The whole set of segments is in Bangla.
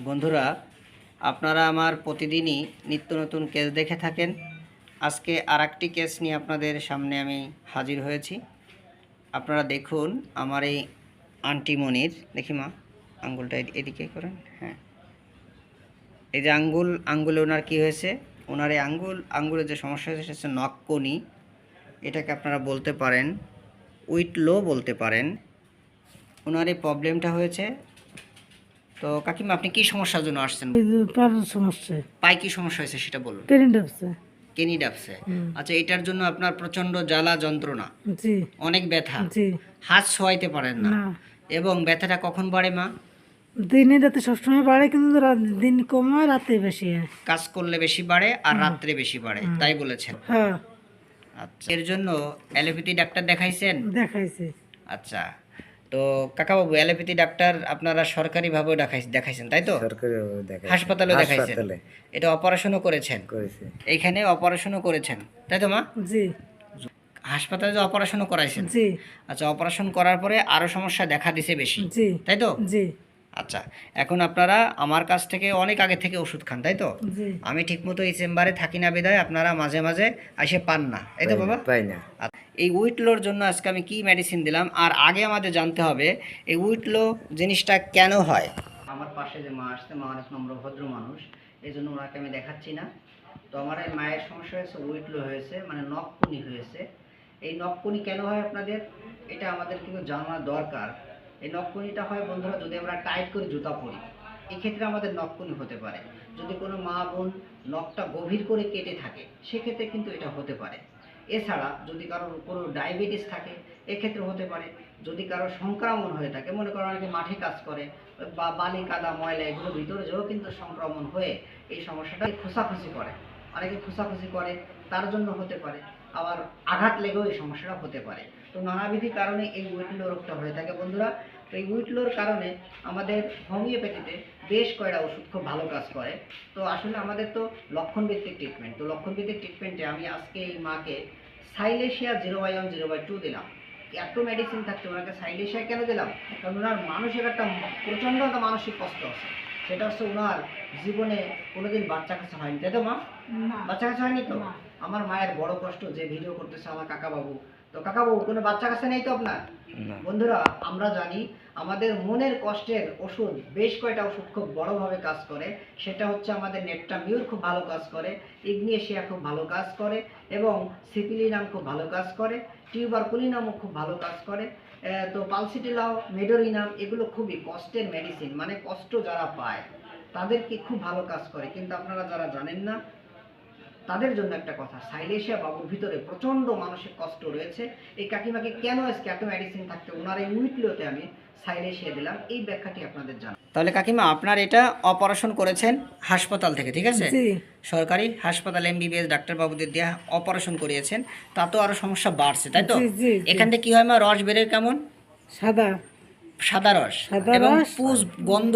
বন্ধুরা, আপনারা আমার প্রতিদিনই নিত্য নতুন কেস দেখে থাকেন। আজকে আর কেস নিয়ে আপনাদের সামনে আমি হাজির হয়েছি। আপনারা দেখুন আমার এই আন্টিমনির দেখি মা, আঙ্গুলটা এদি- এদিকে করেন হ্যাঁ। এই যে আঙ্গুল, আঙ্গুলে ওনার কি হয়েছে? ওনার এই আঙ্গুল আঙ্গুলের যে সমস্যা হয়েছে সেটা হচ্ছে নক্কনি এটাকে আপনারা বলতে পারেন উইট লো বলতে পারেন। ওনার এই প্রবলেমটা হয়েছে তো কাকিমা আপনি কি সমস্যার জন্য আসছেন? সমস্যা। পায়ে কি সমস্যা হয়েছে সেটা বলুন। কেনি ডাবছে। আচ্ছা এটার জন্য আপনার প্রচণ্ড জ্বালা যন্ত্রণা। অনেক ব্যথা। হাত পারেন না। না। এবং ব্যথাটা কখন বাড়ে মা? দিনে রাতে সবসময় বাড়ে কিন্তু দিন কম হয় রাতে বেশি কাজ করলে বেশি বাড়ে আর রাত্রে বেশি বাড়ে তাই বলেছেন। হ্যাঁ। আচ্ছা এর জন্য অ্যালোপ্যাথি ডাক্তার দেখাইছেন? দেখাইছে। আচ্ছা। তো কাকাবাবু অ্যালোপ্যাথি ডাক্তার আপনারা সরকারিভাবেও দেখাই দেখাইছেন তাই তো? সরকারি দেখাই হাসপাতালে দেখাইছেন। এটা অপারেশনও করেছেন? করেছে। এইখানে অপারেশনও করেছেন তাই তো মা? জি। হাসপাতালে যে অপারেশনও করাইছেন? জি। আচ্ছা অপারেশন করার পরে আরও সমস্যা দেখা দিছে বেশি। জি। তাই তো? জি। আচ্ছা এখন আপনারা আমার কাছ থেকে অনেক আগে থেকে ওষুধ খান তাই তো? আমি ঠিকমতো এই চেম্বারে থাকি না বিদায় আপনারা মাঝে মাঝে এসে পান না এই তো বাবা? পাই না। আচ্ছা, এই উইটলোর জন্য আজকে আমি কি মেডিসিন দিলাম? আর আগে আমাদের জানতে হবে এই উইটলো জিনিসটা কেন হয়? আমার পাশে যে মা আসছে মা অনেক নম্র ভদ্র মানুষ এই জন্য ওনাকে আমি দেখাচ্ছি না। তো আমার এই মায়ের সমস্যা হয়েছে উইটলো হয়েছে মানে নখকুনি হয়েছে। এই নখকুনি কেন হয় আপনাদের? এটা আমাদের কিন্তু জানা দরকার। এই নখকুনিটা হয় বন্ধুরা যদি আমরা টাইট করে জুতা পরি, এক্ষেত্রে আমাদের নখকুনি হতে পারে। যদি কোনো মা বোন নখটা গভীর করে কেটে থাকে, সেক্ষেত্রে কিন্তু এটা হতে পারে। এছাড়া যদি কারোর কোনো ডায়াবেটিস থাকে, এক্ষেত্রে হতে পারে। যদি কারও সংক্রমণ হয়ে থাকে, মনে করো অনেকে মাঠে কাজ করে, বা বালি, কাদা, ময়লা, এগুলো ভিতরে যেও কিন্তু সংক্রমণ হয়ে এই সমস্যাটা খোসাখুসি করে। অনেকে খোসাখুসি করে, তার জন্য হতে পারে। আবার আঘাত লেগেও এই সমস্যাটা হতে পারে। তো নানাবিধি কারণে এই উইটলো রোগটা হয়ে থাকে বন্ধুরা। তো এই উইটলোর কারণে আমাদের হোমিওপ্যাথিতে বেশ কয়টা ওষুধ খুব ভালো কাজ করে। তো আসলে আমাদের তো লক্ষণ ভিত্তিক ট্রিটমেন্ট তো লক্ষণ ভিত্তিক ট্রিটমেন্টে আমি আজকে এই মাকে সাইলেশিয়া zero by one zero by two দিলাম। এত মেডিসিন থাকতে ওনাকে সাইলেশিয়া কেন দিলাম? কারণ ওনার মানসিক একটা প্রচণ্ড একটা মানসিক কষ্ট আছে। সেটা হচ্ছে ওনার জীবনে কোনোদিন বাচ্চা কাছে হয়নি। তাই তো মা? বাচ্চা কাছে হয়নি তো? আমার মায়ের বড় কষ্ট যে ভিডিও করতেছে আমার কাকাবাবু তো কাকাবাবু কোনো বাচ্চা কাছে নেই তো আপনার? বন্ধুরা আমরা জানি আমাদের মনের কষ্টের ওষুধ বেশ কয়টা ওষুধ খুব বড়ভাবে কাজ করে। সেটা হচ্ছে আমাদের নেপটামিউর খুব ভালো কাজ করে ইগনেশিয়া খুব ভালো কাজ করে এবং সিপিলিনাম খুব ভালো কাজ করে টিউবারকুলিনামও খুব ভালো কাজ করে। তো পালসিটিলাও মেডোরিনাম এগুলো খুবই কষ্টের মেডিসিন মানে কষ্ট যারা পায় তাদেরকে খুব ভালো কাজ করে। কিন্তু আপনারা যারা জানেন না তাদের জন্য একটা কথা সাইলেশিয়া বাবুর ভিতরে প্রচণ্ড মানসিক কষ্ট রয়েছে। এই কাকিমাকে কেন আজকে এত মেডিসিন থাকতে ওনার এই উইটলোতে আমি সাইলেশিয়া দিলাম এই ব্যাখ্যাটি আপনাদের জানাই। তাহলে কাকিমা আপনার এটা অপারেশন করেছেন হাসপাতাল থেকে ঠিক আছে? সরকারি হাসপাতাল এমবিবিএস ডাক্তার বাবুদের দিয়ে অপারেশন করিয়েছেন তাতেও আরও সমস্যা বাড়ছে তাই তো। এখান থেকে কি হয় মা রস বেরোয় কেমন? সাদা। সাদা রস এবং। পুষ গন্ধ।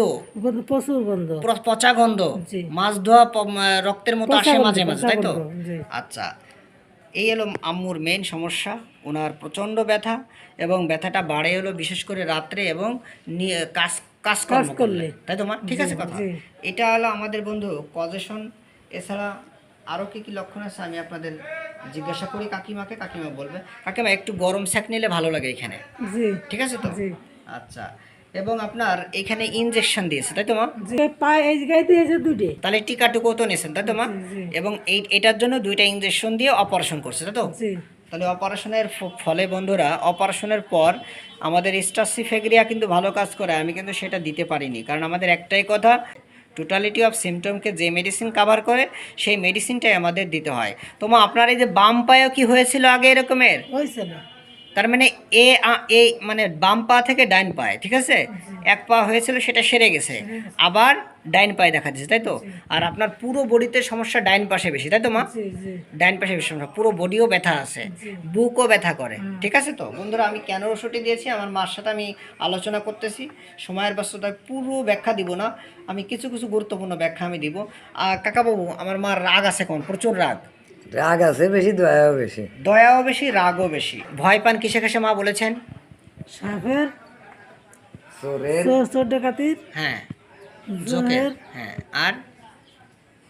প্রচুর গন্ধ। পচা গন্ধ। মাছ ধোয়া রক্তের মতো আসে মাঝে মাঝে তাই তো? আচ্ছা এই হলো আম্মুর মেন সমস্যা। ওনার প্রচণ্ড ব্যথা এবং ব্যথাটা বাড়ে হলো বিশেষ করে রাত্রে এবং কাজ কাজ করলে। তাই তো মা? ঠিক আছে কথা? এটা হলো আমাদের বন্ধু কজেশন এছাড়া আরও কি কি লক্ষণ আছে আমি আপনাদের জিজ্ঞাসা করি কাকিমাকে? কাকিমা বলবে। কাকিমা একটু গরম স্যাক নিলে ভালো লাগে এখানে। জি। ঠিক আছে তো? জি। আচ্ছা। এবং আপনার এখানে ইনজেকশন দিয়েছে তাই তো মা? পায়ে এই জায়গায় দিয়েছে দুটে। তাহলে টিকাটুকু তো নিয়েছেন তাই তো মা? এবং এই এটার জন্য দুইটা ইঞ্জেকশন দিয়ে অপারেশন করছে তাই তো? জি। তাহলে অপারেশনের ফলে বন্ধুরা অপারেশনের পর আমাদের স্টাসিফেগ্রিয়া কিন্তু ভালো কাজ করে আমি কিন্তু সেটা দিতে পারিনি। কারণ আমাদের একটাই কথা টোটালিটি অফ সিমটমকে যে মেডিসিন কাভার করে সেই মেডিসিনটাই আমাদের দিতে হয়। তোমা আপনার এই যে বাম পায়েও কি হয়েছিল আগে এরকমের? হয়েছে না। তার মানে এ এই মানে বাম পা থেকে ডাইন পায়ে ঠিক আছে? এক পা হয়েছিল সেটা সেরে গেছে। আবার ডাইন পায়ে দেখা দিচ্ছে তাই তো? আর আপনার পুরো বডিতে সমস্যা ডাইন পাশে বেশি তাই তো মা? ডাইন পাশে বেশি সমস্যা পুরো বডিও ব্যথা আছে বুকও ব্যথা করে ঠিক আছে তো? বন্ধুরা আমি কেন ওষুধটি দিয়েছি? আমার মার সাথে আমি আলোচনা করতেছি সময়ের ব্যস্ততায় পুরো ব্যাখ্যা দিব না আমি কিছু কিছু গুরুত্বপূর্ণ ব্যাখ্যা আমি দিব। আর কাকাবাবু আমার মার রাগ আছে কোন? প্রচুর রাগ। রাগ আছে বেশি দয়াও বেশি। দয়াও বেশি রাগও বেশি। ভয় পান কিসে কিসে মা বলেছেন? সাফের চোরের চোর ডাকাতির। হ্যাঁ জোকের হ্যাঁ। আর?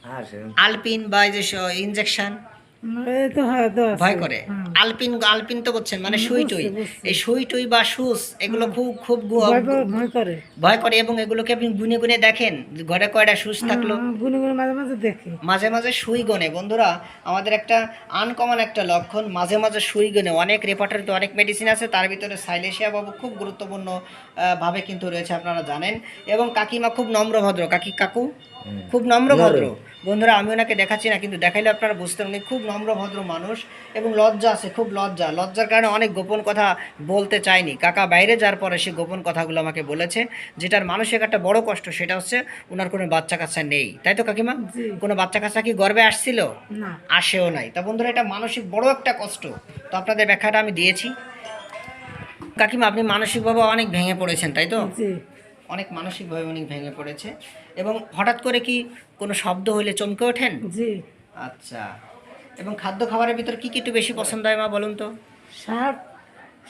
আর আলপিন বা যে ইনজেকশন। ভয় করে। আলপিন আলপিন তো বলছেন মানে সুই টুই বুঝছি, বুঝছি। এই সুই টুই বা সুস এগুলো খুব খুব ভয় করে- ভয় করে। ভয় করে এবং এগুলোকে আপনি গুনে গুনে দেখেন ঘরে কয়টা সুস থাকল। গুনে গুনে মাঝে মাঝে দেখি। মাঝে মাঝে সুই গনে। বন্ধুরা আমাদের একটা আনকমন একটা লক্ষণ মাঝে মাঝে সুই গনে। অনেক রেপার্টারিতে অনেক মেডিসিন আছে তার ভিতরে সাইলেশিয়া বাবু খুব গুরুত্বপূর্ণ ভাবে কিন্তু রয়েছে আপনারা জানেন। এবং কাকিমা খুব নম্রভদ্র কাকি কাকু? খুব নম্রভদ্র বন্ধুরা আমি ওনাকে দেখাচ্ছি না কিন্তু দেখাইলে আপনারা বুঝতে উনি খুব নম্রভদ্র মানুষ এবং লজ্জা আছে খুব লজ্জা। লজ্জার কারণে অনেক গোপন কথা বলতে চায়নি। কাকা বাইরে যাওয়ার পরে সে গোপন কথাগুলো আমাকে বলেছে যেটার মানসিক একটা বড় কষ্ট সেটা হচ্ছে ওনার কোনো বাচ্চা কাচ্চা নেই। তাই তো কাকিমা? কোনো বাচ্চা কাচ্চা কি গর্বে আসছিল? আসেও নাই। তা বন্ধুরা এটা মানসিক বড় একটা কষ্ট। তো আপনাদের ব্যাখ্যাটা আমি দিয়েছি। কাকিমা আপনি মানসিকভাবে অনেক ভেঙে পড়েছেন তাই তো? অনেক মানসিকভাবে অনেক ভেঙে পড়েছে। এবং হঠাৎ করে কি কোনো শব্দ হইলে চমকে ওঠেন? জি। আচ্ছা। এবং খাদ্য খাবারের ভিতর কি কি একটু বেশি পছন্দ হয় মা বলুন তো? শাক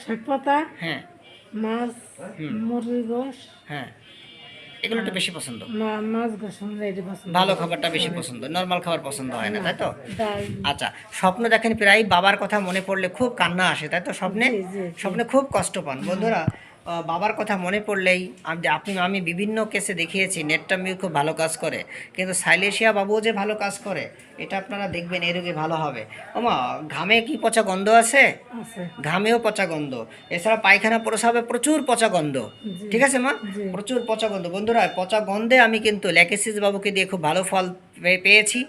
শাক পাতা হ্যাঁ। মাছ মুরগি গোস হ্যাঁ। এগুলো একটু বেশি পছন্দ? মাছ পছন্দ ভালো খাবারটা বেশি পছন্দ নর্মাল খাবার পছন্দ হয় না তাই তো? আচ্ছা স্বপ্ন দেখেন প্রায় বাবার কথা মনে পড়লে খুব কান্না আসে তাই তো? স্বপ্নে। স্বপ্নে খুব কষ্ট পান। বন্ধুরা বাবার কথা মনে পড়লেই আপনি আমি বিভিন্ন কেসে দেখিয়েছি নেটটা মিউ খুব ভালো কাজ করে। কিন্তু সাইলেশিয়া বাবুও যে ভালো কাজ করে এটা আপনারা দেখবেন এই রোগে ভালো হবে। ওমা ঘামে কি পচা গন্ধ আছে? ঘামেও পচা গন্ধ। এছাড়া পায়খানা প্রসাবে প্রচুর পচা গন্ধ। ঠিক আছে মা? প্রচুর পচা গন্ধ। বন্ধুরা পচা গন্ধে আমি কিন্তু ল্যাকেসিস বাবুকে দিয়ে খুব ভালো ফল পেয়েছি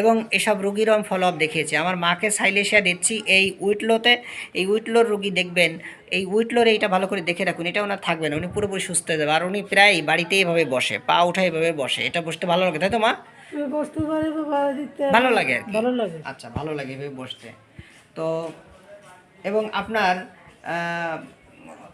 এবং এসব রুগীরও আমি ফলো আপ দেখিয়েছি। আমার মাকে সাইলেশিয়া দিচ্ছি এই উইটলোতে। এই উইটলোর রুগী দেখবেন এই উইটলোর এইটা ভালো করে দেখে রাখুন এটা ওনার থাকবে না উনি পুরোপুরি সুস্থ হয়ে যাবে। আর উনি প্রায় বাড়িতে এইভাবে বসে পা উঠে এইভাবে বসে এটা বসতে ভালো লাগে তাই তো মা? ভালো লাগে ভালো লাগে। আচ্ছা ভালো লাগে এভাবে বসতে। তো এবং আপনার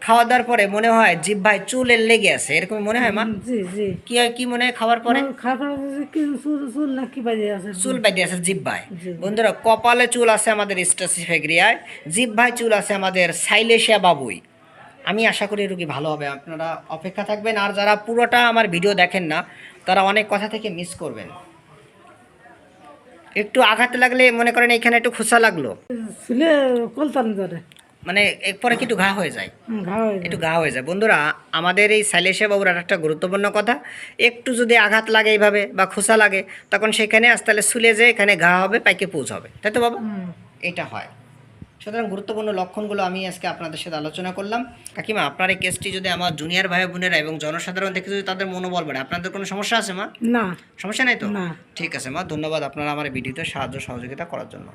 খাওয়া দাওয়ার পরে মনে হয় জিভ ভাই চুলের লেগে আছে এরকম মনে হয় মা? জি জি। কি হয় কি মনে হয় খাওয়ার পরে? খাবার কি চুল চুল না কি বাজে আছে? চুল বাইতে আছে জিভ ভাই। বন্ধুরা কপালে চুল আছে আমাদের স্টাসিফেগ্রিয়ায় জিভ ভাই চুল আছে আমাদের সাইলেশিয়া বাবুই। আমি আশা করি রুগী ভালো হবে আপনারা অপেক্ষা থাকবেন আর যারা পুরোটা আমার ভিডিও দেখেন না তারা অনেক কথা থেকে মিস করবেন। একটু আঘাত লাগলে মনে করেন এখানে একটু খোসা লাগল। কলতান ধরে। মানে এরপরে কি একটু ঘা হয়ে যায়। একটু ঘা হয়ে যায়। বন্ধুরা আমাদের এই সাইলেশিয়া বাবুর আর একটা গুরুত্বপূর্ণ কথা একটু যদি আঘাত লাগে এইভাবে বা খোসা লাগে তখন সেখানে আস্তে আস্তে সুলে যে এখানে ঘা হবে পাইকে পুজ হবে। তাই তো বাবা? এটা হয়। সুতরাং গুরুত্বপূর্ণ লক্ষণগুলো আমি আজকে আপনাদের সাথে আলোচনা করলাম। কাকিমা আপনার এই কেসটি যদি আমার জুনিয়র ভাই বোনেরা এবং জনসাধারণ দেখে যদি তাদের মনোবল বাড়ে আপনাদের কোনো সমস্যা আছে মা? না। সমস্যা নাই তো? ঠিক আছে মা ধন্যবাদ আপনারা আমার ভিডিওতে সাহায্য সহযোগিতা করার জন্য।